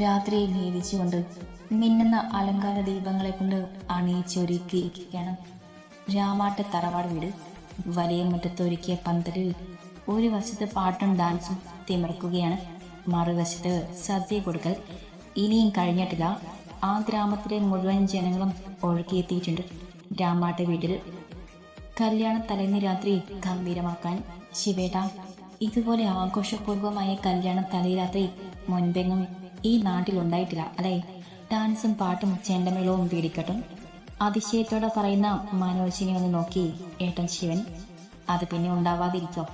രാത്രിയെ ഭേദിച്ചുകൊണ്ട് മിന്നുന്ന അലങ്കാര ദീപങ്ങളെ കൊണ്ട് അണിയിച്ചൊരുക്കിയിരിക്കുകയാണ് രാമാട്ട് തറവാട് വീട് വലിയ മുറ്റത്തൊരുക്കിയ പന്തലിൽ ഒരു വശത്ത് പാട്ടും ഡാൻസും തിമിർക്കുകയാണ്. മറുവശത്ത് സദ്യ കൊടുക്കൽ ഇനിയും കഴിഞ്ഞിട്ടില്ല. ആ ഗ്രാമത്തിലെ മുഴുവൻ ജനങ്ങളും ഒഴുകിയെത്തിയിട്ടുണ്ട്. രാമാട്ട് വീട്ടിൽ കല്യാണ തലേന്ന് രാത്രി ഗംഭീരമാക്കാൻ ശിവേട്ട ഇതുപോലെ ആഘോഷപൂർവമായ കല്യാണ തലേരാത്രി മുൻപെങ്ങും ഈ നാട്ടിൽ ഉണ്ടായിട്ടില്ല അല്ലേ ഡാൻസും പാട്ടും ചെണ്ടമേളവും പേടിക്കട്ടും അതിശയത്തോടെ പറയുന്ന മനോജിനെ ഒന്ന് നോക്കി ഏട്ടൻ ശിവൻ അത് പിന്നെ ഉണ്ടാവാതിരിക്കോ?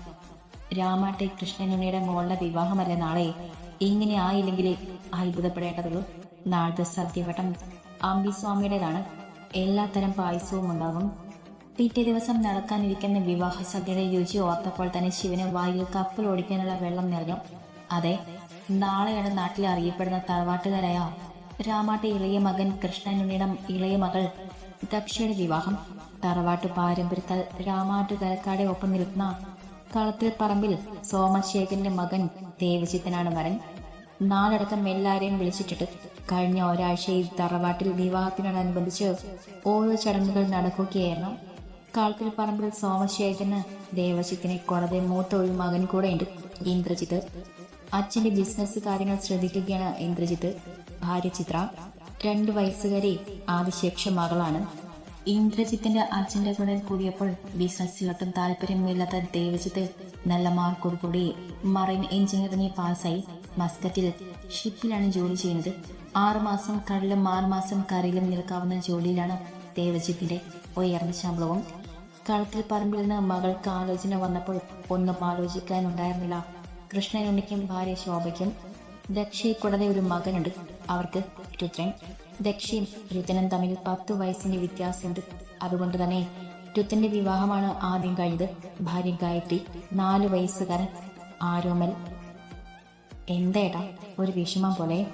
രാമാട്ടെ കൃഷ്ണനുണ്ണിയുടെ മോളുടെ വിവാഹമല്ലേ നാളെ? ഇങ്ങനെ ആയില്ലെങ്കിലേ അത്ഭുതപ്പെടേണ്ടതുള്ളൂ. നാളത്തെ സദ്യവട്ടം അമ്പിസ്വാമിയുടേതാണ്. എല്ലാത്തരം പായസവും ഉണ്ടാകും. പിറ്റേ ദിവസം നടക്കാനിരിക്കുന്ന വിവാഹ സദ്യയുടെ രുചി ഓർത്തപ്പോൾ തന്നെ ശിവന് വായിൽ കപ്പൽ ഓടിക്കാനുള്ള വെള്ളം നിറഞ്ഞു. അതെ നാളെയാണ് നാട്ടിൽ അറിയപ്പെടുന്ന തറവാട്ടുകാരായ രാമാട്ടെ ഇളയ മകൻ കൃഷ്ണനുണ്ണിയുടെ ഇളയ മകൾ ദക്ഷയുടെ വിവാഹം. തറവാട്ട് പാരമ്പര്യത്താൽ രാമാട്ടുകരക്കാടെ ഒപ്പം നിൽക്കുന്ന കളത്തിൽ പറമ്പിൽ സോമശേഖരന്റെ മകൻ ദേവചിത്തനാണ് വരൻ. നാളടക്കം എല്ലാരെയും വിളിച്ചിട്ടിട്ട് കഴിഞ്ഞ ഒരാഴ്ചയിൽ തറവാട്ടിൽ വിവാഹത്തിനോടനുബന്ധിച്ച് ഓരോ ചടങ്ങുകൾ നടക്കുകയായിരുന്നു. കാൽക്കൽ പറമ്പിൽ സോമശേഖരന് ദേവജിത്തിനെ കൂടാതെ മൂത്ത ഒരു മകൻ കൂടെയുണ്ട് ഇന്ദ്രജിത്ത്. അച്ഛന്റെ ബിസിനസ് കാര്യങ്ങൾ ശ്രദ്ധിക്കുകയാണ് ഇന്ദ്രജിത്ത്. ഭാര്യ ചിത്ര രണ്ട് വയസ്സുകാരി ആദിശേക്ഷ മകളാണ്. ഇന്ദ്രജിത്തിന്റെ അച്ഛന്റെ കൂടെ കൂടിയപ്പോൾ ബിസിനസ്സിലൊട്ടും താല്പര്യമില്ലാത്ത ദേവജിത്ത് നല്ല മാർക്കോടുകൂടി മറൈൻ എഞ്ചിനീയറിംഗ് പാസ്സായി. മസ്കറ്റിൽ ഷിപ്പിലാണ് ജോലി ചെയ്യുന്നത്. ആറുമാസം കടലും ആറുമാസം കരയിലും നിൽക്കാവുന്ന ജോലിയിലാണ് ദേവജിത്തിന്റെ ഉയർന്ന ശമ്പളവും. കളത്തിൽ പറമ്പിൽ നിന്ന് മകൾക്ക് ആലോചന വന്നപ്പോൾ ഒന്നും ആലോചിക്കാനുണ്ടായിരുന്നില്ല. കൃഷ്ണനുണ്ണിക്കും ഭാര്യ ശോഭയ്ക്കും ദക്ഷയെ കൂടാതെ ഒരു മകനുണ്ട്. അവർക്ക് രുദ്രൻ. ദക്ഷയും രുദ്രനും തമ്മിൽ പത്ത് വയസ്സിന്റെ വ്യത്യാസമുണ്ട്. അതുകൊണ്ട് തന്നെ രുദ്രന്റെ വിവാഹമാണ് ആദ്യം കഴിഞ്ഞത്. ഭാര്യ ഗായത്രി നാല് വയസ്സുകാരൻ ആരോമൽ. എന്തേടാ ഒരു വിഷമം പോലെ.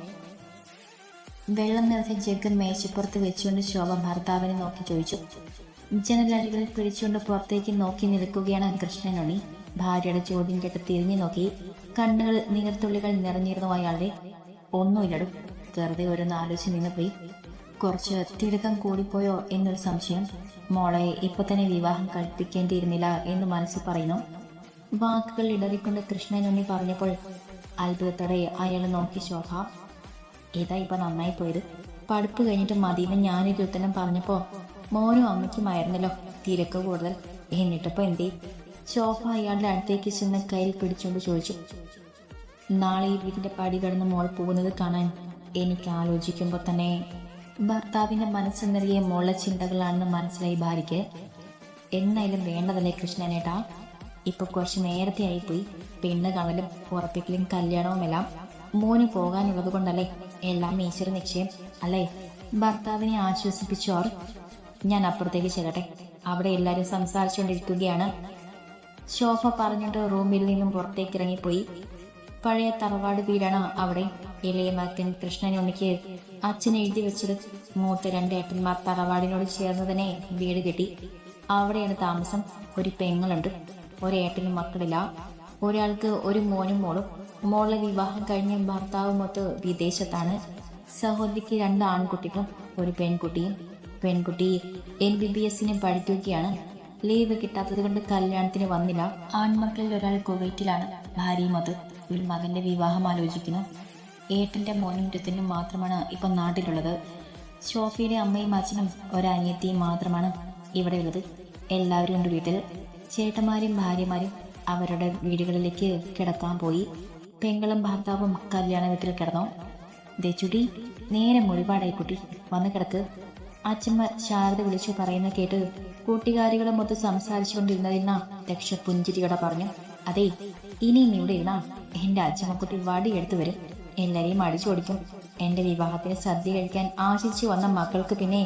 വെള്ളം നിറച്ച ജഗ് മേശപ്പുറത്ത് വെച്ചുകൊണ്ട് ശോഭ ഭർത്താവിനെ നോക്കി ചോദിച്ചു. ജനലരികളിൽ പിടിച്ചുകൊണ്ട് പുറത്തേക്ക് നോക്കി നിൽക്കുകയാണ് കൃഷ്ണനുണ്ണി. ഭാര്യയുടെ ചോദ്യം കേട്ട് തിരിഞ്ഞു നോക്കി. കണ്ണുകൾ നീർത്തുള്ളികൾ നിറഞ്ഞിരുന്നു അയാളുടെ ഒന്നുമില്ലടും. വെറുതെ ഒരു ആലോചിച്ച് നിന്ന് പോയി കുറച്ച് തിടുക്കം കൂടിപ്പോയോ എന്നൊരു സംശയം. മോളെ ഇപ്പൊ തന്നെ വിവാഹം കഴിപ്പിക്കേണ്ടിയിരുന്നില്ല എന്ന് മനസ്സിൽ പറയുന്നു. വാക്കുകൾ ഇടറിക്കൊണ്ട് കൃഷ്ണൻ കൃഷ്ണനുണ്ണി പറഞ്ഞപ്പോൾ അത്ഭുതത്തോടെ അയാൾ നോക്കി ശോഭ. ഇതാ ഇപ്പൊ നന്നായി പോയത്? പഠിപ്പ് കഴിഞ്ഞിട്ട് മതിയെന്ന് ഞാനൊരു ഉത്തരം പറഞ്ഞപ്പോ മോനും അമ്മയ്ക്കുമായിരുന്നല്ലോ തിരക്ക് കൂടുതൽ. എന്നിട്ടപ്പോ എന്തേ? ശോഭ അയാളുടെ അടുത്തേക്ക് ചെന്ന് കയ്യിൽ പിടിച്ചുകൊണ്ട് ചോദിച്ചു നാളെ ഈ വീടിന്റെ പടി കടന്ന് മോൾ പോകുന്നത് കാണാൻ എനിക്ക് ആലോചിക്കുമ്പോൾ തന്നെ ഭർത്താവിന്റെ മനസ്സ് നിറയെ മോളെ ചിന്തകളാണെന്ന് മനസ്സിലായി ഭാര്യയ്ക്ക്. എന്നായാലും വേണ്ടതല്ലേ കൃഷ്ണനേട്ടാ? ഇപ്പൊ കുറച്ച് നേരത്തെ ആയിപ്പോയി. പെണ്ണ് കാണലും ഉറപ്പിക്കലും കല്യാണവും എല്ലാം മോന് പോകാനുള്ളത് കൊണ്ടല്ലേ എല്ലാം ഈശ്വര നിശ്ചയം അല്ലേ? ഭർത്താവിനെ ആശ്വസിപ്പിച്ചോർ. ഞാൻ അപ്പുറത്തേക്ക് ചെല്ലട്ടെ. അവിടെ എല്ലാരും സംസാരിച്ചുകൊണ്ടിരിക്കുകയാണ്. ശോഭ പറഞ്ഞിട്ട് റൂമിൽ നിന്നും പുറത്തേക്ക് ഇറങ്ങിപ്പോയി പഴയ തറവാട് വീടാണ് അവിടെ. ഇളയ മകൻ കൃഷ്ണനുണ്ണിക്ക് അച്ഛൻ എഴുതി വെച്ചത് മൂത്ത രണ്ട് ഏട്ടന്മാർ തറവാടിനോട് ചേർന്ന് തന്നെ വീട് കെട്ടി. അവിടെയാണ് താമസം. ഒരു പെങ്ങളുണ്ട്. ഒരേട്ടനും മക്കളില്ല. ഒരാൾക്ക് ഒരു മോനും മോളും. മോളെ വിവാഹം കഴിഞ്ഞ ഭർത്താവുമൊത്ത് വിദേശത്താണ്. സഹോദരിക്ക് രണ്ട് ആൺകുട്ടികളും ഒരു പെൺകുട്ടിയും. പെൺകുട്ടി എൻ ബി ബി എസിന് പഠിക്കുകയാണ്. ലീവ് കിട്ടാത്തത് കൊണ്ട് കല്യാണത്തിന് വന്നില്ല. ആൺമക്കളിൽ ഒരാൾ കുവൈറ്റിലാണ്. ഭാര്യയും അത്. ഒരു മകന്റെ വിവാഹം ആലോചിക്കുന്നു. ഏട്ടന്റെ മോനും ഋത്തിനും മാത്രമാണ് ഇപ്പം നാട്ടിലുള്ളത്. ഷോഫിയുടെ അമ്മയും അച്ഛനും ഒരനിയത്തിയും മാത്രമാണ് ഇവിടെ ഉള്ളത് എല്ലാവരും ഉണ്ട് വീട്ടിൽ. ചേട്ടന്മാരും ഭാര്യമാരും അവരുടെ വീടുകളിലേക്ക് കിടക്കാൻ പോയി. പെങ്ങളും ഭർത്താവും കല്യാണ വീട്ടിൽ കിടന്നു. ദേ ചുടി നേരെ ഒരുപാടായി കുട്ടി. വന്ന് കിടക്ക്. അച്ഛമ്മ ശാരദ വിളിച്ചു പറയുന്ന കേട്ട് കൂട്ടുകാരികളെ മൊത്തം സംസാരിച്ചുകൊണ്ടിരുന്നതിരുന്ന ദക്ഷ പുഞ്ചിരിയോടെ പറഞ്ഞു അതെ ഇനിയും ഇവിടെ എന്റെ അച്ഛമ്മക്കുട്ടി വടി എടുത്തു വരും. എല്ലാരെയും അടിച്ചോടിക്കും എന്റെ വിവാഹത്തിന് സദ്യ കഴിക്കാൻ ആശിച്ചു വന്ന മക്കൾക്ക് പിന്നെ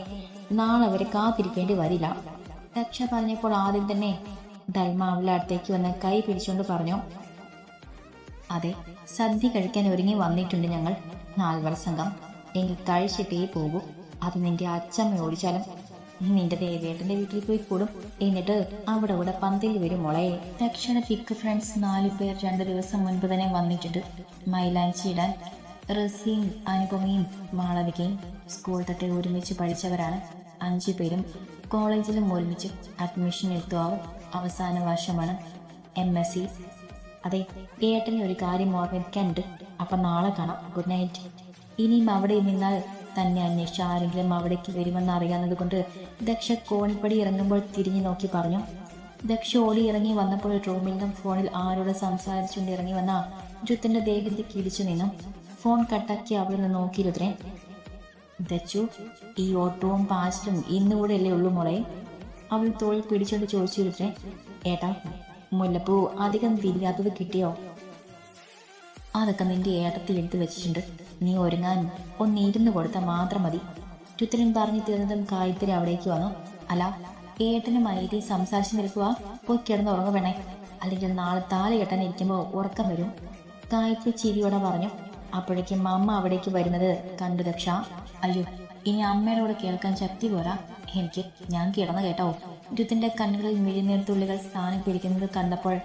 നാളെ അവരെ കാത്തിരിക്കേണ്ടി വരില്ല. ദക്ഷ പറഞ്ഞപ്പോൾ ആദ്യം തന്നെ അവളുടെ അടുത്തേക്ക് വന്ന് കൈ പിടിച്ചുകൊണ്ട് പറഞ്ഞു അതെ സദ്യ കഴിക്കാൻ ഒരുങ്ങി വന്നിട്ടുണ്ട് ഞങ്ങൾ. നാൽവർ സംഘം. എങ്കിൽ കഴിച്ചിട്ടേ പോകൂ. അത് നിന്റെ അച്ഛമ്മ ഓടിച്ചാലും നിന്റെ ദേവേട്ടന്റെ വീട്ടിൽ പോയി കൂടും. എന്നിട്ട് അവിടെ കൂടെ പന്തിൽ വരും മോളെ. തക്ഷണ പിക്ക് ഫ്രണ്ട്സ് നാലു പേർ രണ്ടു ദിവസം മുൻപ് തന്നെ വന്നിട്ടുണ്ട്. മൈലാഞ്ചി ഇടാൻ റസിയും അനുപമയും മാളവികയും സ്കൂൾ തട്ടെ ഒരുമിച്ച് പഠിച്ചവരാണ്. അഞ്ചു പേരും കോളേജിലും ഒരുമിച്ച് അഡ്മിഷൻ എടുത്തു. എടുത്തുവാവും അവസാന വർഷമാണ് എം എസ് സി അതെ ഏട്ടനെ ഒരു കാര്യം ഓർമ്മിക്കാനുണ്ട് അപ്പം നാളെ കാണാം. ഗുഡ് നൈറ്റ് ഇനിയും അവിടെ നിന്നാൽ തന്നെ അന്വേഷിച്ച് ആരെങ്കിലും അവിടേക്ക് വരുമെന്ന് അറിയാവുന്നത് കൊണ്ട് ദക്ഷ കോണിപ്പടി ഇറങ്ങുമ്പോൾ തിരിഞ്ഞു നോക്കി പറഞ്ഞു. ദക്ഷ ഓടി ഇറങ്ങി വന്നപ്പോൾ നിന്നും ഫോണിൽ ആരോട് സംസാരിച്ചുകൊണ്ട് ഇറങ്ങി വന്ന ജുത്തിന്റെ ദേഹത്തെ കിടിച്ചു നിന്നു. ഫോൺ കട്ടാക്കി അവിടെ നിന്ന് നോക്കി രുദ്രൻ. ദച്ചു ഈ ഓട്ടവും പാച്ചിലും ഇന്നുകൂടെ അല്ലേ ഉള്ളൂ മോളെ? അവൾ തോളിൽ പിടിച്ചോണ്ട് ചോദിച്ചു രുദ്രൻ. ഏട്ടാ മുല്ലപ്പൂ അധികം വിരിയാത്തത് കിട്ടിയോ? അതൊക്കെ നിന്റെ ഏട്ടത്തിൽ എടുത്തു വെച്ചിട്ടുണ്ട്. നീ ഒരുങ്ങാനും ഒന്നിരുന്ന് കൊടുത്താൽ മാത്രം മതി. രുദ്രൻ പറഞ്ഞു തീർന്നതും കായത്തിന് അവിടേക്ക് വന്നു. അല്ല ഏട്ടനും അയതി സംസാരിച്ചു നിൽക്കുക പോയി കിടന്ന് ഉറങ്ങ വേണേ അല്ലെങ്കിൽ നാളെ താലി കെട്ടാൻ ഇരിക്കുമ്പോൾ ഉറക്കം വരും. ഗായത്രി ചിരിയോടെ പറഞ്ഞു. അപ്പോഴേക്കും അമ്മ അവിടേക്ക് വരുന്നത് കണ്ടു ദക്ഷ. അയ്യോ ഇനി അമ്മയോട് കേൾക്കാൻ ശക്തി പോരാ. എനിക്ക് ഞാൻ കിടന്നു കേട്ടോ. രുത്തിന്റെ കണ്ണുകളിൽ മിഴിനീർത്തുള്ളികൾ പിടിക്കുന്നത് കണ്ടപ്പോൾ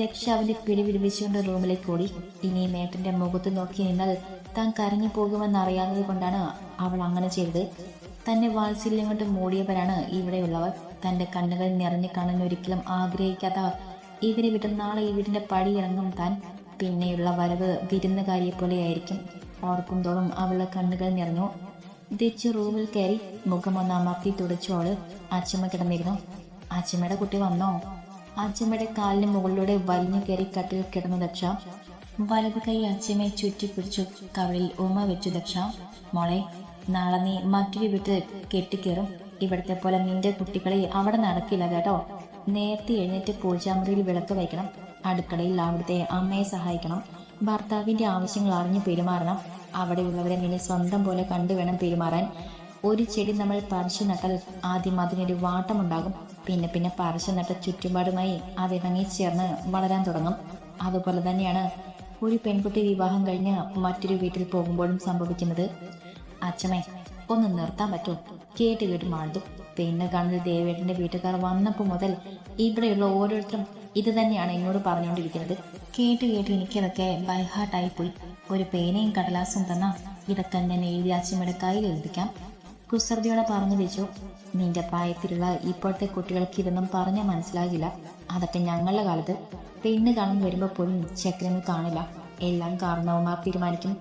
ദക്ഷ അവന്റെ പിടി വിടുവിച്ചുകൊണ്ട് റൂമിലേക്ക് ഓടി. ഇനി മേട്ടന്റെ മുഖത്ത് നോക്കി നിന്നാൽ താൻ കരഞ്ഞു പോകുമെന്നറിയാവുന്നത് കൊണ്ടാണ് അവൾ അങ്ങനെ ചെയ്തത്. തന്നെ വാത്സല്യം കൊണ്ട് മൂടിയവരാണ് ഇവിടെയുള്ളവർ. തന്റെ കണ്ണുകൾ നിറഞ്ഞു കാണാൻ ഒരിക്കലും ആഗ്രഹിക്കാത്ത ഇവരെ വിട്ട് നാളെ ഈ വീടിന്റെ പടി ഇറങ്ങും താൻ. പിന്നെയുള്ള വരവ് വിരുന്നുകാരിയെ പോലെയായിരിക്കും ഓർക്കും തോറും അവളുടെ കണ്ണുകൾ നിറഞ്ഞു. തിരിച്ച് റൂമിൽ കയറി മുഖമൊന്ന് അമർത്തി തുടച്ചോൾ അച്ഛമ്മ കിടന്നിരുന്നു. അച്ഛമ്മയുടെ കുട്ടി വന്നോ? അച്ഛമ്മയുടെ കാലിന് മുകളിലൂടെ വലിഞ്ഞു കയറി കട്ടിൽ കിടന്നു ദക്ഷ. വലത് കൈ അച്ഛമ്മയെ ചുറ്റിപ്പിടിച്ചു കവളിൽ ഉമ്മ വെച്ചു ദക്ഷ മോളെ നാളെ നീ മറ്റൊരു വീട്ടിൽ കെട്ടിക്കേറും. ഇവിടത്തെ പോലെ നിന്റെ കുട്ടികളെ അവിടെ നടക്കില്ല കേട്ടോ. നേരത്തെ എഴുന്നേറ്റ് പൂജാമുറിയിൽ വിളക്ക് വയ്ക്കണം. അടുക്കളയിൽ അവിടുത്തെ അമ്മയെ സഹായിക്കണം. ഭർത്താവിന്റെ ആവശ്യങ്ങൾ അറിഞ്ഞു പെരുമാറണം. അവിടെയുള്ളവരെ നിന്നെ സ്വന്തം പോലെ കണ്ടു വേണം പെരുമാറാൻ. ഒരു ചെടി നമ്മൾ പറിച്ചു നട്ടാൽ ആദ്യം അതിനൊരു വാട്ടമുണ്ടാകും. പിന്നെ പിന്നെ പറിച്ചു നട്ട ചുറ്റുപാടുമായി അതിണങ്ങി ചേർന്ന് വളരാൻ തുടങ്ങും. അതുപോലെ തന്നെയാണ് ഒരു പെൺകുട്ടി വിവാഹം കഴിഞ്ഞ് മറ്റൊരു വീട്ടിൽ പോകുമ്പോഴും സംഭവിക്കുന്നത് അച്ഛമേ ഒന്ന് നിർത്താൻ പറ്റും കേട്ട് കേട്ട് മാഴുതു പിന്നെ കണ്ണിൽ ദേവേട്ടന്റെ വീട്ടുകാർ വന്നപ്പോൾ മുതൽ ഇവിടെയുള്ള ഓരോരുത്തരും ഇത് തന്നെയാണ് എന്നോട് പറഞ്ഞുകൊണ്ടിരിക്കുന്നത്. കേട്ട് കേട്ട് എനിക്കതൊക്കെ ബൈഹാർട്ടായി പോയി. ഒരു പേനയും കടലാസും തന്ന ഇതൊക്കെ ഞാൻ എഴുതി അച്ഛമ്മയുടെ കയ്യിൽ എഴുതിക്കാം കുസൃതിയോടെ പറഞ്ഞു വെച്ചു നിന്റെ പ്രായത്തിലുള്ള ഇപ്പോഴത്തെ കുട്ടികൾക്ക് ഇതൊന്നും പറഞ്ഞാൽ മനസ്സിലാകില്ല. അതൊക്കെ ഞങ്ങളുടെ കാലത്ത് പെണ്ണ് കാണാൻ വരുമ്പോൾ പോലും ചക്രങ്ങൾ കാണില്ല. എല്ലാം കാരണവന്മാർ തീരുമാനിക്കും.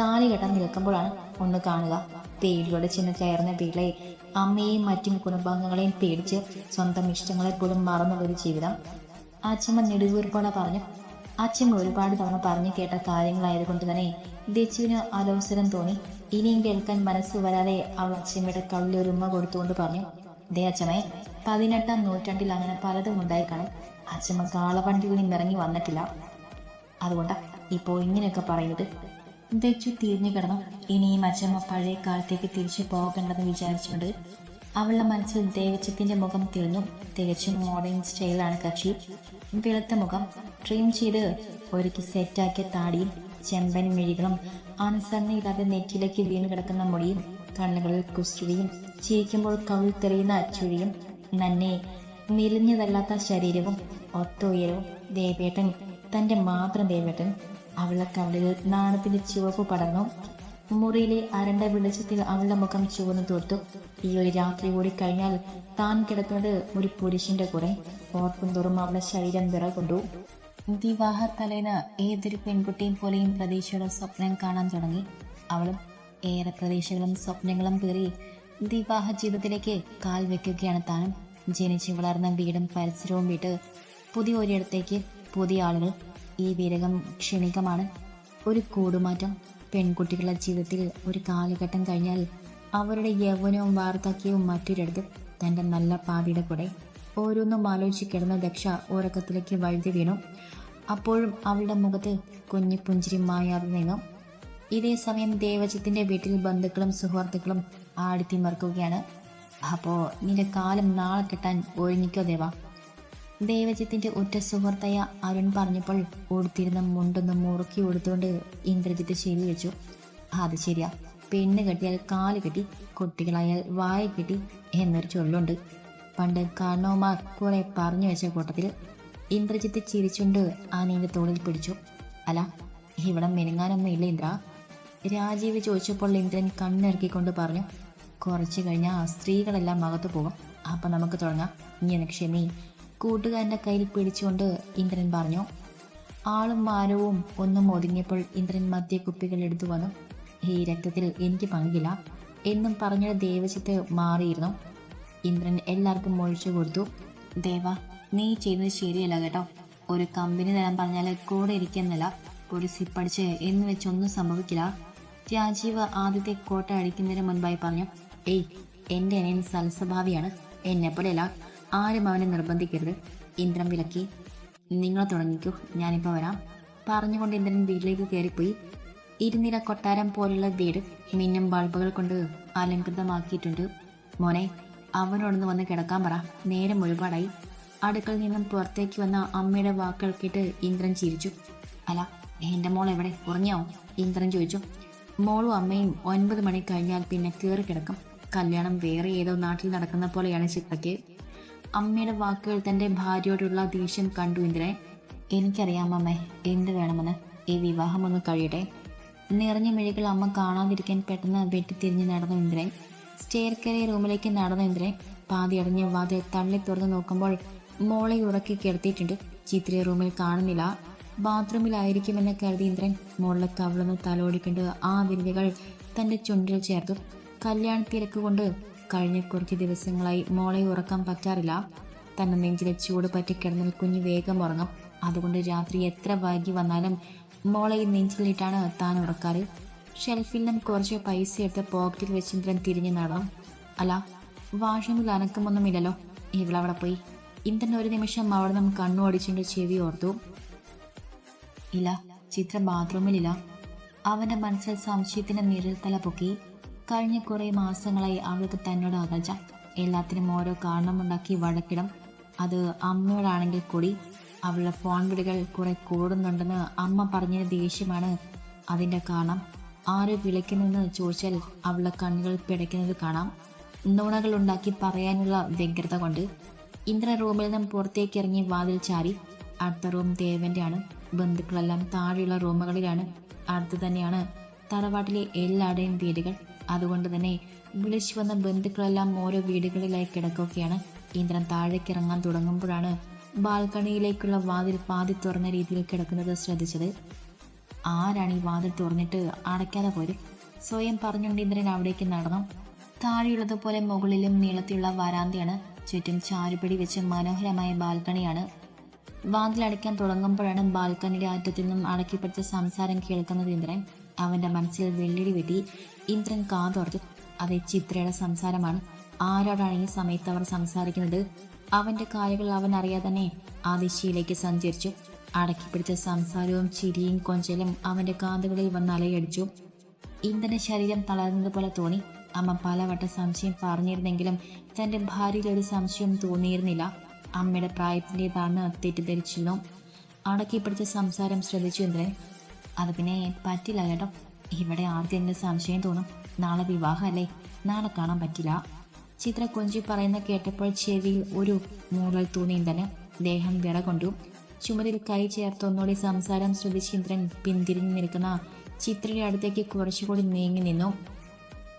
താലി കെട്ടാൻ നിൽക്കുമ്പോഴാണ് ഒന്ന് കാണുക. പേടിയോടെ ചെന്ന് കയറുന്ന പിള്ളയെ അമ്മയെയും മറ്റും കുടുംബാംഗങ്ങളെയും പേടിച്ച് സ്വന്തം ഇഷ്ടങ്ങളെ പോലും മറന്നുള്ളൊരു ജീവിതം. അച്ഛമ്മ നെടുവീർപ്പോടെ പറഞ്ഞു. അച്ഛമ്മ ഒരുപാട് തവണ പറഞ്ഞു കേട്ട കാര്യങ്ങളായതുകൊണ്ട് തന്നെ ദച്ചുവിന് അലോസരം തോന്നി. ഇനിയും കേൾക്കാൻ മനസ്സ് വരാതെ അവൾ അച്ഛമ്മയുടെ ഒരു കൊടുത്തുകൊണ്ട് പറഞ്ഞു. ദേ അച്ഛമ്മേ പതിനെട്ടാം നൂറ്റാണ്ടിൽ അങ്ങനെ പലതും ഉണ്ടായി കാണും അച്ഛമ്മ കാളവണ്ടിയിൽ ഇറങ്ങി വന്നിട്ടില്ല. അതുകൊണ്ടാ ഇപ്പോൾ ഇങ്ങനെയൊക്കെ പറയുന്നത്. ദച്ചു തിരിഞ്ഞു കിടന്നു. ഇനിയും അച്ഛമ്മ പഴയ കാലത്തേക്ക് തിരിച്ചു പോകേണ്ടെന്ന് വിചാരിച്ചുകൊണ്ട് അവളുടെ മനസ്സിൽ ദേവച്ചത്തിന്റെ മുഖം തിരിഞ്ഞു തികച്ചും മോഡേൺ സ്റ്റൈലാണ് കക്ഷി. വെളുത്ത മുഖം ട്രീം ചെയ്ത് ഒരുക്കി സെറ്റാക്കിയ താടിയും ചെമ്പൻ മിഴികളും അനുസരണയില്ലാതെ നെറ്റിലേക്ക് വീണ് കിടക്കുന്ന മുടിയും കണ്ണുകളിൽ കുസ്റ്റുഴിയും ചിരിക്കുമ്പോൾ കവിൾ തെറിയുന്ന ചുഴിയും നന്നെ മെലിഞ്ഞതല്ലാത്ത ശരീരവും ഒത്ത ഉയരവും ദേവേട്ടൻ തന്റെ മാത്രം ദേവേട്ടൻ അവളുടെ കവിളിൽ നാണത്തിന്റെ ചുവപ്പ് പടർന്നു മുറിയിലെ അരണ്ട വെളിച്ചത്തിൽ അവളുടെ മുഖം ചുവന്നു തോർത്തു. ഈ ഒരു രാത്രി കൂടി കഴിഞ്ഞാൽ താൻ കിടക്കുന്നത് ഒരു പുരുഷന്റെ കൂടെ. ഓർക്കും തോറും അവളുടെ ശരീരം വിറകൊണ്ടു. വിവാഹ തലേന ഏതൊരു പെൺകുട്ടിയും പോലെയും പ്രതീക്ഷയുടെ സ്വപ്നം കാണാൻ തുടങ്ങി. അവളും ഏറെ പ്രതീക്ഷകളും സ്വപ്നങ്ങളും പേറി വിവാഹ ജീവിതത്തിലേക്ക് കാൽ വെക്കുകയാണ് താനും. ജനിച്ചു വളർന്ന വീടും പരിസരവും വിട്ട് പുതിയ ഒരിടത്തേക്ക് പുതിയ ആളുകൾ ഈ വിരകം ക്ഷണികമാണ് ഒരു കൂടുമാറ്റം. പെൺകുട്ടികളുടെ ജീവിതത്തിൽ ഒരു കാലഘട്ടം കഴിഞ്ഞാൽ അവരുടെ യൗവനവും വാർദ്ധക്യവും മറ്റൊരിടത്ത് തന്റെ നല്ല പാതിയുടെ കൂടെ. ഓരോന്നും ആലോചിച്ച് കിടന്ന ദക്ഷ ഉറക്കത്തിലേക്ക് വഴുതി വീണു. അപ്പോഴും അവളുടെ മുഖത്ത് കുഞ്ഞു പുഞ്ചിരി മായാതെ നിന്നു. ഇതേ സമയം ദേവചത്തിന്റെ വീട്ടിൽ ബന്ധുക്കളും സുഹൃത്തുക്കളും ആടിത്തിമർക്കുകയാണ് അപ്പോ നിന്റെ കാലം നാളെ കിട്ടാൻ ഒഴിഞ്ഞിക്കോ ദേവ. ദേവജിത്തിന്റെ ഒറ്റ സുഹൃത്തയ അരുൺ പറഞ്ഞപ്പോൾ ഓടുത്തിരുന്ന മുണ്ടൊന്ന് മുറുക്കി ഓടുത്തുകൊണ്ട് ഇന്ദ്രജിത്ത് ശരി വെച്ചു. അത് ശരിയാ. പെണ്ണ് കെട്ടിയാൽ കാൽ കെട്ടി കുട്ടികളായാൽ വായ കെട്ടി എന്നൊരു ചൊല്ലുണ്ട്. പണ്ട് കാരണവന്മാർ കുറെ പറഞ്ഞു വെച്ച കൂട്ടത്തിൽ ഇന്ദ്രജിത്ത് ചിരിച്ചുകൊണ്ട് ആനയുടെ തോളിൽ പിടിച്ചു. അല്ല ഇവിടെ മെനുങ്ങാനൊന്നും ഇല്ല ഇന്ദ്ര. രാജീവ് ചോദിച്ചപ്പോൾ ഇന്ദ്രൻ കണ്ണിറക്കിക്കൊണ്ട് പറഞ്ഞു കുറച്ച് കഴിഞ്ഞാൽ സ്ത്രീകളെല്ലാം അകത്തു പോകും. അപ്പം നമുക്ക് തുടങ്ങാം. ഇനി എനിക്ക് ക്ഷമി. കൂട്ടുകാരന്റെ കയ്യിൽ പിടിച്ചുകൊണ്ട് ഇന്ദ്രൻ പറഞ്ഞു ആളും മാനവും ഒന്നും ഒതുങ്ങിയപ്പോൾ ഇന്ദ്രൻ മദ്യക്കുപ്പികൾ എടുത്തു വന്നു. ഈ രക്തത്തിൽ എനിക്ക് പങ്കില്ല എന്നും പറഞ്ഞ ദേവശത്ത് മാറിയിരുന്നു. ഇന്ദ്രൻ എല്ലാവർക്കും ഒഴിച്ചു കൊടുത്തു. ദേവ നീ ചെയ്യുന്നത് ശരിയല്ല കേട്ടോ. ഒരു കമ്പനി തരാൻ പറഞ്ഞാൽ കൂടെ ഇരിക്കുന്നില്ല ഒരു സിപ്പടിച്ച് എന്ന് വെച്ചൊന്നും സംഭവിക്കില്ല. രാജീവ് ആദ്യത്തെ കോട്ട അടിക്കുന്നതിന് മുൻപായി പറഞ്ഞു ഏയ് എന്റെ അനിയൻ സൽസ്വഭാവിയാണ്. എന്നെപ്പോലെയല്ല ആരും അവനെ നിർബന്ധിക്കരുത്. ഇന്ദ്രൻ വിലക്കി നിങ്ങൾ തുടങ്ങിക്കൂ ഞാനിപ്പോൾ വരാം. പറഞ്ഞുകൊണ്ട് ഇന്ദ്രൻ വീട്ടിലേക്ക് കയറിപ്പോയി. ഇരുനില കൊട്ടാരം പോലുള്ള വീട് മിന്നും ബൾബുകൾ കൊണ്ട് അലങ്കൃതമാക്കിയിട്ടുണ്ട് മോനെ അവനോടൊന്ന് വന്ന് കിടക്കാൻ പറ. നേരം ഒരുപാടായി. അടുക്കളയിൽ നിന്നും പുറത്തേക്ക് വന്ന അമ്മയുടെ വാക്കുകൾ കേട്ട് ഇന്ദ്രൻ ചിരിച്ചു. അല്ല എന്റെ മോൾ എവിടെ? ഉറങ്ങിയോ? ഇന്ദ്രൻ ചോദിച്ചു. മോളും അമ്മയും ഒൻപത് മണി കഴിഞ്ഞാൽ പിന്നെ കയറി കിടക്കും. കല്യാണം വേറെ ഏതോ നാട്ടിൽ നടക്കുന്ന പോലെയാണ് ചിത്രയ്ക്ക്. അമ്മയുടെ വാക്കുകൾ തന്റെ ഭാര്യയോടുള്ള ദേഷ്യം കണ്ടു ഇന്ദ്രൻ. എനിക്കറിയാം അമ്മേ എന്ത് വേണമെന്ന്. ഈ വിവാഹം ഒന്ന് കഴിയട്ടെ. നിറഞ്ഞ മിഴികൾ അമ്മ കാണാതിരിക്കാൻ പെട്ടെന്ന് വെട്ടിത്തിരിഞ്ഞ് നടന്നു ഇന്ദ്രൻ. സ്റ്റെയർ കയറിയ റൂമിലേക്ക് നടന്നു ഇന്ദ്രൻ. പാതി അടഞ്ഞ വാതിൽ തള്ളി തുറന്ന് നോക്കുമ്പോൾ മോളെ ഉറക്കി കിടത്തിയിട്ടുണ്ട്. ചിത്രയെ റൂമിൽ കാണുന്നില്ല. ബാത്റൂമിലായിരിക്കുമെന്ന് കരുതി ഇന്ദ്രൻ മോളിലെ കവിളുന്ന് തലോടിക്കൊണ്ട് ആ വിരലുകൾ തന്റെ ചുണ്ടിൽ ചേർത്തു. കല്യാണ തിരക്ക് കൊണ്ട് കഴിഞ്ഞ കുറച്ച് ദിവസങ്ങളായി മോളെ ഉറക്കാൻ പറ്റാറില്ല. തന്നെ നെഞ്ചിലെ ചൂട് പറ്റി കിടന്നാൽ കുഞ്ഞ് വേഗം ഉറങ്ങും. അതുകൊണ്ട് രാത്രി എത്ര വൈകി വന്നാലും മോളെ നെഞ്ചിലിട്ടാണ് താൻ ഉറക്കാറ്. ഷെൽഫിൽ നിന്നും കുറച്ച് പൈസ എടുത്ത് പോക്കറ്റിൽ വെച്ച് ഇന്ദ്രൻ തിരിഞ്ഞു നടന്നു. അല്ല വാഷ്റൂമിൽ അനക്കമൊന്നുമില്ലല്ലോ. ഇവളവിടെ പോയി. ഇന്ദ്രൻ ഒരു നിമിഷം അവിടെ നിന്നും കണ്ണു അടിച്ചിട്ട് ചെവി ഓർത്തു. ഇല്ല ചിത്രം ബാത്റൂമിലില്ല. അവന്റെ മനസ്സിൽ സംശയത്തിന്റെ നിഴൽ തല പൊക്കി. കഴിഞ്ഞ കുറേ മാസങ്ങളായി അവൾക്ക് തന്നോട് അകൽച്ച. എല്ലാത്തിനും ഓരോ കാരണമുണ്ടാക്കി വഴക്കിടും. അത് അമ്മയോടാണെങ്കിൽ കൂടി അവളുടെ ഫോൺ വിളികൾ കുറെ കൂടുന്നുണ്ടെന്ന് അമ്മ പറഞ്ഞ ദേഷ്യമാണ്. അതിന്റെ കാരണം ആര് വിളിക്കുന്നെന്ന് ചോദിച്ചാൽ അവളുടെ കണ്ണുകൾ പിടയ്ക്കുന്നത് കാണാം. നുണകൾ ഉണ്ടാക്കി പറയാനുള്ള വ്യഗ്രത കൊണ്ട് ഇന്ദ്ര റൂമിൽ നിന്നും പുറത്തേക്ക് ഇറങ്ങി വാതിൽ ചാരി അടുത്ത റൂം ദേവന്റെ ബന്ധുക്കളെല്ലാം താഴെയുള്ള റൂമുകളിലാണ്. അടുത്ത് തന്നെയാണ് തറവാട്ടിലെ എല്ലാവരുടെയും വീടുകൾ. അതുകൊണ്ട് തന്നെ വിളിച്ചു വന്ന ബന്ധുക്കളെല്ലാം ഓരോ വീടുകളിലായി കിടക്കുകയാണ്. ഇന്ദ്രൻ താഴേക്ക് ഇറങ്ങാൻ തുടങ്ങുമ്പോഴാണ് ബാൽക്കണിയിലേക്കുള്ള വാതിൽ പാതി തുറന്ന രീതിയിൽ കിടക്കുന്നത് ശ്രദ്ധിച്ചത്. ആരാണ് ഈ വാതിൽ തുറന്നിട്ട് അടയ്ക്കാതെ പോര് സ്വയം പറഞ്ഞുകൊണ്ട് ഇന്ദ്രൻ അവിടേക്ക് നടന്നു. താഴെയുള്ളതുപോലെ മുകളിലും നീളത്തിലുള്ള വരാന്തയാണ്. ചുറ്റും ചാരുപടി വെച്ച് മനോഹരമായ ബാൽക്കണിയാണ്. വാതിൽ അടയ്ക്കാൻ തുടങ്ങുമ്പോഴാണ് ബാൽക്കണിയുടെ അറ്റത്തു നിന്നും അടക്കിപ്പിടിച്ച സംസാരം കേൾക്കുന്നത് ഇന്ദ്രൻ. അവന്റെ മനസ്സിൽ വെള്ളിടി വെട്ടി. ഇന്ദ്രൻ കാതോർത്തു അതെ ചിത്രയുടെ സംസാരമാണ്. ആരോടാണ് ഈ സമയത്ത് അവർ സംസാരിക്കുന്നത് അവന്റെ കാര്യങ്ങൾ അവൻ അറിയാതെ തന്നെ ആ ദിശയിലേക്ക് സഞ്ചരിച്ചു. അടക്കിപ്പിടിച്ച സംസാരവും ചിരിയും കൊഞ്ചലും അവന്റെ കാതുകളിൽ വന്ന് അലയടിച്ചു. ഇന്ദ്രന്റെ ശരീരം തളർന്നത് പോലെ തോന്നി. അമ്മ പലവട്ടം സംശയം പറഞ്ഞിരുന്നെങ്കിലും തന്റെ ഭാര്യയിൽ ഒരു സംശയം തോന്നിയിരുന്നില്ല. അമ്മയുടെ പ്രായത്തിന്റെതാണെന്ന് തെറ്റിദ്ധരിച്ചിരുന്നു. അടക്കിപ്പിടിച്ച സംസാരം ശ്രദ്ധിച്ചു ഇന്ദ്രൻ. അത് പിന്നെ പറ്റില്ല കേട്ടോ ഇവിടെ ആദ്യം എന്നെ സംശയം തോന്നും. നാളെ വിവാഹമല്ലേ? നാളെ കാണാൻ പറ്റില്ല. ചിത്ര കൊഞ്ചി പറയുന്ന കേട്ടപ്പോൾ ചെവിയിൽ ഒരു മൂളൽ ഇന്ദ്രന് ദേഹം വിറകൊണ്ടു ചുമരിൽ കൈ ചേർത്തൊന്നോടെ സംസാരം ശ്രദ്ധിച്ച് ഇന്ദ്രൻ പിന്തിരിഞ്ഞു നിൽക്കുന്ന ചിത്രയുടെ അടുത്തേക്ക് കുറച്ചുകൂടി നീങ്ങി നിന്നു.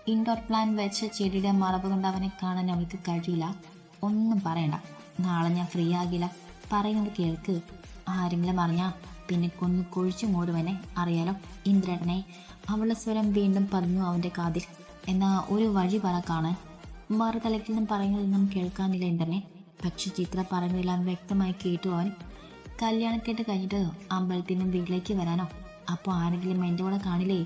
ഇൻഡോർ പ്ലാൻ വെച്ച ചെടിയുടെ മറവ് കൊണ്ട് അവനെ കാണാൻ അവൾക്ക് കഴിയില്ല. ഒന്നും പറയണ്ട. നാളെ ഞാൻ ഫ്രീ ആകില്ല. പറയുന്നത് കേൾക്ക്. ആരെങ്കിലും അറിഞ്ഞാ പിന്നെ കൊന്നു കൊഴിച്ചു മൂടുവനെ. അറിയാലോ ഇന്ദ്രനെ. അവളുടെ സ്വരം വീണ്ടും പതിഞ്ഞു അവന്റെ കാതിൽ. എന്നാ ഒരു വഴി പറ കാണാൻ. നിന്നും പറയുന്നതൊന്നും കേൾക്കാനില്ല ഇന്ദ്രനെ. പക്ഷെ ചിത്ര പറഞ്ഞതെല്ലാം വ്യക്തമായി കേട്ടു അവൻ. കല്യാണക്കേട്ട് കഴിഞ്ഞിട്ട് അമ്പലത്തിനും വീട്ടിലേക്ക് വരാനോ? അപ്പോൾ ആരെങ്കിലും എന്റെ കൂടെ കാണില്ലേ?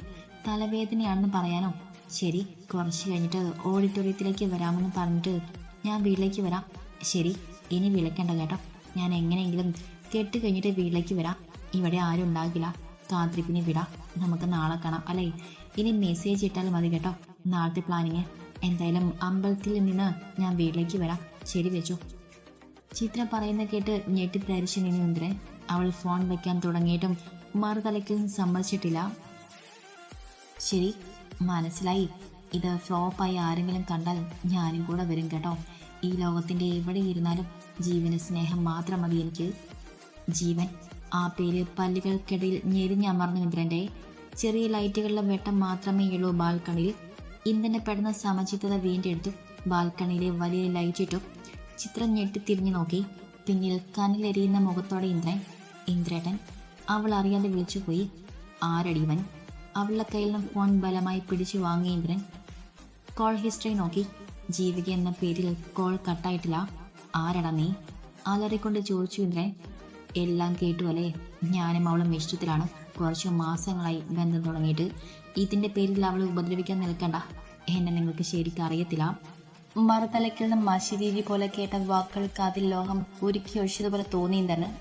തലവേദനയാണെന്ന് പറയാനോ? ശരി കുറച്ച് കഴിഞ്ഞിട്ട് ഓഡിറ്റോറിയത്തിലേക്ക് വരാമെന്ന് പറഞ്ഞിട്ട് ഞാൻ വീട്ടിലേക്ക് വരാം. ശരി ഇനി വിളിക്കേണ്ട കേട്ടോ. ഞാൻ എങ്ങനെയെങ്കിലും കെട്ട് കഴിഞ്ഞിട്ട് വീട്ടിലേക്ക് വരാം. ഇവിടെ ആരും ഉണ്ടാകില്ല. കാത്തിരിപ്പിന് വിടാം. നമുക്ക് നാളെ കാണാം. അല്ലേ? ഇനി മെസ്സേജ് ഇട്ടാൽ മതി കേട്ടോ. നാളത്തെ പ്ലാനിങ് എന്തായാലും അമ്പലത്തിൽ നിന്ന് ഞാൻ വീട്ടിലേക്ക് വരാം. ശരി വെച്ചു ചിത്ര പറയുന്ന കേട്ട് ഞെട്ടിത്തരിച്ചു തരിച്ച ഇന്ദ്രൻ അവൾ ഫോൺ വെക്കാൻ തുടങ്ങിയിട്ടും മറുതലയ്ക്കും സമ്മതിച്ചിട്ടില്ല. ശരി മനസ്സിലായി. ഇത് ഫ്ലോപ്പായി ആരെങ്കിലും കണ്ടാൽ ഞാനും കൂടെ വരും കേട്ടോ. ഈ ലോകത്തിന്റെ എവിടെ ഇരുന്നാലും ജീവന് സ്നേഹം മാത്രം മതി എനിക്ക്. ജീവൻ. ആ പേര് പല്ലുകൾക്കിടയിൽ ഞെരിഞ്ഞമർന്നു ഇന്ദ്രന്റെ ചെറിയ ലൈറ്റുകളുടെ വെട്ടം മാത്രമേ ഉള്ളൂ ബാൽക്കണിയിൽ. ഇന്ദ്രനെ പെടുന്ന സമചിത്തത വീണ്ടെടുത്തു ബാൽക്കണിയിലെ വലിയ ലൈറ്റിട്ടും ചിത്രം ഞെട്ടിത്തിരിഞ്ഞു നോക്കി. പിന്നിൽ കനലെരിയുന്ന മുഖത്തോടെ ഇന്ദ്രൻ ഇന്ദ്രേട്ടൻ അവൾ അറിയാതെ വിളിച്ചുപോയി ആരടിവൻ? അവളുടെ കയ്യിൽ നിന്ന് ഫോൺ ബലമായി പിടിച്ചു വാങ്ങി ഇന്ദ്രൻ കോൾ ഹിസ്റ്ററി നോക്കി. ജീവിക എന്ന പേരിൽ കോൾ കട്ടായിട്ടില്ല ആരടാ നീ? അലറിക്കൊണ്ട് ചോദിച്ചു ഇന്ദ്രൻ എല്ലാം കേട്ടു അല്ലേ? ഞാനും അവളും ഇഷ്ടത്തിലാണ് കുറച്ച് മാസങ്ങളായി ബന്ധം തുടങ്ങിയിട്ട്. ഇതിന്റെ പേരിൽ അവളെ ഉപദ്രവിക്കാൻ നിൽക്കണ്ട. എന്നെ നിങ്ങൾക്ക് ശരിക്കും അറിയത്തില്ല. മറുതലയ്ക്കിൽ നിന്ന് മഷിരീതി പോലെ കേട്ട വാക്കുകൾക്ക് അതിൽ ലോകം ഉരുക്കി ഒഴിച്ചതുപോലെ തോന്നിയും തന്നെ.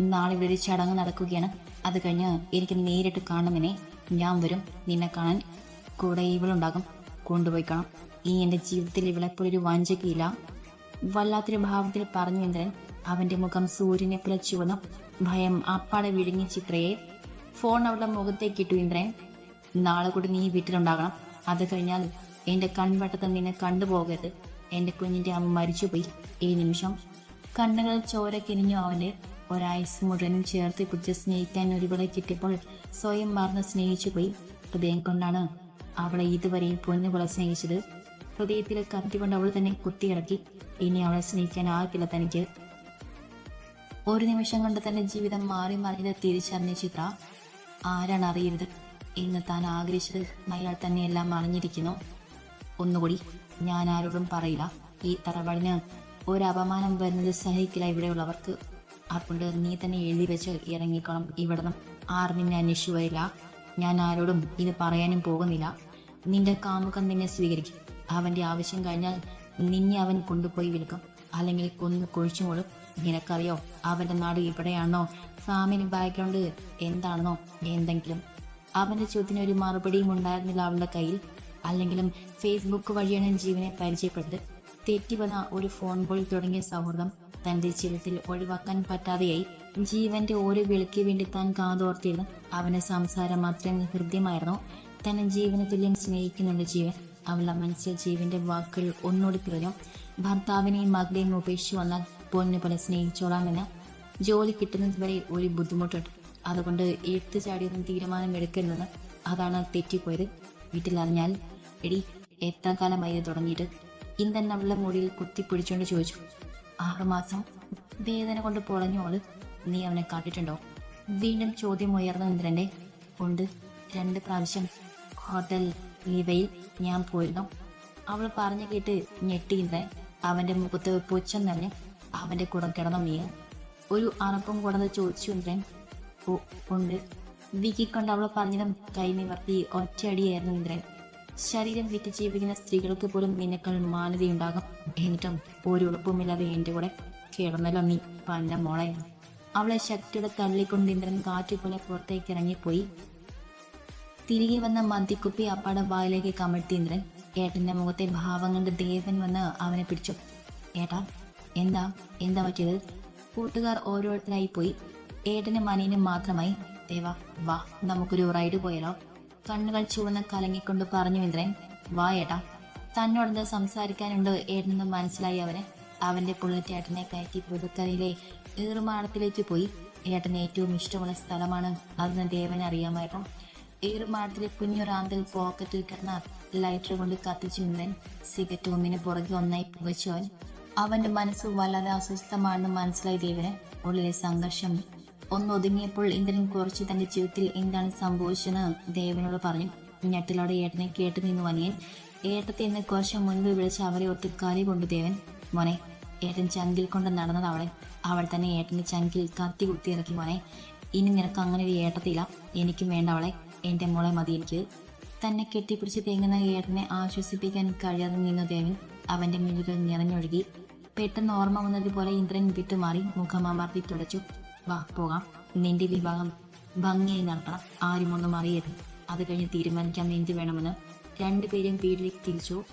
നാളെ ഇവിടെ ഒരു ചടങ്ങ് നടക്കുകയാണ്. അത് കഴിഞ്ഞ് എനിക്ക് നേരിട്ട് കാണുമെന്നെ ഞാൻ വരും. നിന്നെ കാണാൻ കൂടെ ഇവളുണ്ടാകും. കൊണ്ടുപോയി കാണാം. ഈ എന്റെ ജീവിതത്തിൽ ഇവളെപ്പോഴൊരു വഞ്ചകയില്ല. വല്ലാത്തൊരു ഭാവത്തിൽ പറഞ്ഞു ഇന്ദ്രൻ. അവന്റെ മുഖം സൂര്യനെ പോലെ ചുവന്നു ഭയം അപ്പാടെ വിഴുങ്ങി ചിത്രയെ ഫോൺ അവളുടെ മുഖത്തേക്ക് ഇട്ടു ഇന്ദ്രൻ. നാളെ കൂടി നീ വീട്ടിലുണ്ടാകണം. അത് കഴിഞ്ഞാൽ എന്റെ കൺവട്ടത്തെ നിന്നെ കണ്ടുപോകരുത്. എന്റെ കുഞ്ഞിന്റെ അമ്മ മരിച്ചുപോയി. ഈ നിമിഷം കണ്ണുകൾ ചോര കിനിഞ്ഞു അവന്റെ ഒരായുസ് മുഴുവനും ചേർത്ത് പിടിച്ച് സ്നേഹിക്കാൻ ഒരുപോലെ കിട്ടിയപ്പോൾ സ്വയം മറന്ന് സ്നേഹിച്ചു പോയി ഹൃദയം കൊണ്ടാണ് അവളെ ഇതുവരെയും പൊന്നുപോലെ സ്നേഹിച്ചത്. ഹൃദയത്തിൽ കത്തിക്കൊണ്ട് അവൾ തന്നെ കുത്തിയിറക്കി. ഇനി അവളെ സ്നേഹിക്കാൻ ആകില്ല തനിക്ക്. ഒരു നിമിഷം കൊണ്ട് തന്നെ ജീവിതം മാറി മറിഞ്ഞത് തിരിച്ചറിഞ്ഞ ചിത്ര ആരാണ് അറിയരുത് ഇന്ന് താൻ ആഗ്രഹിച്ചത് അയാൾ തന്നെ എല്ലാം അറിഞ്ഞിരിക്കുന്നു. ഒന്നുകൂടി ഞാൻ ആരോടും പറയില്ല. ഈ തറവാടിന് ഒരു അപമാനം വരുന്നത് സഹിക്കില്ല ഇവിടെയുള്ളവർക്ക്. അതുകൊണ്ട് നീ തന്നെ എഴുതി വെച്ച് ഇറങ്ങിക്കണം. ഇവിടുന്ന് ആർ നിന്നെ അന്വേഷിച്ചു വരില്ല. ഞാൻ ആരോടും ഇത് പറയാനും പോകുന്നില്ല. നിന്റെ കാമുകൻ നിന്നെ സ്വീകരിക്കും. അവന്റെ ആവശ്യം കഴിഞ്ഞാൽ നിന്നെ അവൻ കൊണ്ടുപോയി വിൽക്കും. അല്ലെങ്കിൽ കൊന്നു കുഴിച്ചുമോളും നിനക്കറിയോ? അവന്റെ നാട് ഇവിടെയാണോ സാമിന് ബാക്ക്ഗ്രൗണ്ട് എന്താണെന്നോ? എന്തെങ്കിലും. അവന്റെ ചോദ്യത്തിന് ഒരു മറുപടിയും ഉണ്ടായിരുന്നില്ല അവളുടെ കയ്യിൽ. അല്ലെങ്കിലും ഫേസ്ബുക്ക് വഴിയാണ് ജീവനെ പരിചയപ്പെട്ടത്. തെറ്റി വന്ന ഒരു ഫോൺ കോൾ തുടങ്ങിയ സൗഹൃദം തന്റെ ജീവിതത്തിൽ ഒഴിവാക്കാൻ പറ്റാതെയായി. ജീവന്റെ ഓരോ വിളിക്ക് വേണ്ടി താൻ കാതോർത്തിരുന്നു അവന്റെ സംസാരം അത്രയും ഹൃദ്യമായിരുന്നു. തന്നെ ജീവന തുല്യം സ്നേഹിക്കുന്നുണ്ട് ജീവൻ. അവളുടെ മനസ്സിൽ ജീവന്റെ വാക്കുകൾ ഒന്നുകൂടി പറഞ്ഞു ഭർത്താവിനെയും മകളെയും ഉപേക്ഷിച്ചു വന്നാൽ പൊന്നു പോലെ സ്നേഹിച്ചോളാമെന്ന് ജോലി കിട്ടുന്നത് വരെ ഒരു ബുദ്ധിമുട്ടുണ്ട്. അതുകൊണ്ട് എഴുത്ത് ചാടിയൊന്നും തീരുമാനം എടുക്കരുതെന്ന് അതാണ് തെറ്റിപ്പോയത്. വീട്ടിലറിഞ്ഞാൽ എടി എത്ര കാലമായി തുടങ്ങിയിട്ട് തുടങ്ങിയിട്ട്? ഇന്നെന്നെ അവളുടെ മുടിയിൽ കുത്തിപ്പിടിച്ചുകൊണ്ട് ചോദിച്ചു. ആറുമാസം വേദന കൊണ്ട് പൊളഞ്ഞോൾ നീ അവനെ കണ്ടിട്ടുണ്ടോ? വീണ്ടും ചോദ്യം ഉയർന്നു ഇന്ദ്രന്റെ. ഉണ്ട്. രണ്ട് പ്രാവശ്യം ഹോട്ടൽ ലീവയിൽ ഞാൻ പോയിരുന്നു. അവൾ പറഞ്ഞു കേട്ട് ഞെട്ടി ഇന്ദ്രൻ. അവന്റെ മുഖത്ത് പുച്ഛം നിറഞ്ഞ് അവന്റെ കൂടെ കിടന്നു നീ ഒരു അറപ്പം കൂടാതെ ചോദിച്ചു ഇന്ദ്രൻ. ഉണ്ട്. വിക്കിക്കൊണ്ട് അവൾ പറഞ്ഞതും കൈ നിവർത്തി ഒറ്റയടിയായിരുന്നു ഇന്ദ്രൻ. ശരീരം വിറ്റ് ജീവിക്കുന്ന സ്ത്രീകൾക്ക് പോലും നിന്നെക്കാൾ മാനതയുണ്ടാകും എന്നിട്ടും ഒരു ഉറപ്പുമില്ലാതെ എന്റെ കൂടെ കിടന്നല്ലോ നീ പന്റെ മോളെ. അവളെ ശക്തിയുടെ തള്ളിക്കൊണ്ട് ഇന്ദ്രൻ കാറ്റുപോലെ പുറത്തേക്ക് ഇറങ്ങിപ്പോയി. തിരികെ വന്ന മദ്യക്കുപ്പി അപ്പാടെ വായിലേക്ക് കമഴ്ത്തി ഇന്ദ്രൻ. ഏട്ടന്റെ മുഖത്തെ ഭാവം കണ്ട് ദേവൻ വന്ന് അവനെ പിടിച്ചു. ഏട്ടാ എന്താ? എന്താ പറ്റിയത്? കൂട്ടുകാർ ഓരോരുത്തരായി പോയി. ഏട്ടനും അനിയനും മാത്രമായി. ദേവാ വാ നമുക്കൊരു റൈഡ് പോയാലോ? കണ്ണുകൾ ചുവന്ന് കലങ്ങിക്കൊണ്ട് പറഞ്ഞു ഇന്ദ്രൻ. വാ ഏട്ടാ. തന്നോടെന്ത് സംസാരിക്കാനുണ്ട് ഏട്ടനെന്ന് മനസ്സിലായി അവന്. അവന്റെ പുള്ളറ്റ് ഏട്ടനെ കയറ്റി പുതുക്കരയിലെ ഏറുമാടത്തിലേക്ക് പോയി. ഏട്ടന് ഏറ്റവും ഇഷ്ടമുള്ള സ്ഥലമാണ് അതെന്ന് ദേവൻ അറിയാമായിരുന്നു ഏറുമാടത്തിലെ കുഞ്ഞൊരാന്തൽ പോക്കറ്റിൽ കിടന്ന ലൈറ്റർ കൊണ്ട് കത്തിച്ചു ഇന്ദ്രൻ. സിഗരറ്റ് ഒന്നിന് പുറകെ ഒന്നായി പുകച്ചു അവൻ. അവന്റെ മനസ്സ് വല്ലാതെ അസ്വസ്ഥമാണെന്ന് മനസ്സിലായി ദേവന് ഉള്ളിലെ സംഘർഷം ഒന്നൊതുങ്ങിയപ്പോൾ ഇന്ദ്രൻ കുറച്ച് തന്റെ ജീവിതത്തിൽ എന്താണ് സംഭവിച്ചതെന്ന് ദേവനോട് പറഞ്ഞു. ഞെട്ടിലോടെ ഏട്ടനെ കേട്ടു നിന്നു വനിയൻ. ഏട്ടത്തെ ഇന്ന് കുറച്ച് മുൻപ് വിളിച്ച് അവരെ ഒത്തു കാലി കൊണ്ടു ദേവൻ. മോനെ ഏട്ടൻ ചങ്കിൽ കൊണ്ട് നടന്നത് അവളെ. അവൾ തന്നെ ഏട്ടന്റെ ചങ്കിൽ കത്തി കുത്തി ഇറക്കി മോനെ. ഇനി നിനക്ക് അങ്ങനെ ഒരു ഏട്ടത്തില്ല എനിക്കും വേണ്ട അവളെ. എന്റെ മോളെ മതി എനിക്ക്. തന്നെ കെട്ടിപ്പിടിച്ച് തേങ്ങുന്ന ഏട്ടനെ ആശ്വസിപ്പിക്കാൻ കഴിയാതെ നിന്നു ദേവൻ. അവന്റെ മിഴികൾ നിറഞ്ഞൊഴുകി. പെട്ടെന്ന് ഓർമ്മ വന്നതുപോലെ ഇന്ദ്രൻ വിട്ടുമാറി മുഖമമർത്തി തുടച്ചു. വാ പോകാം. നിന്റെ വിവാഹം ഭംഗിയായി നടത്തണം. ആരും ഒന്നും അറിയരുത്. അത് കഴിഞ്ഞ് തീരുമാനിക്കാൻ എന്ത് വേണമെന്ന്. രണ്ടുപേരും വീട്ടിലേക്ക് തിരിച്ചു.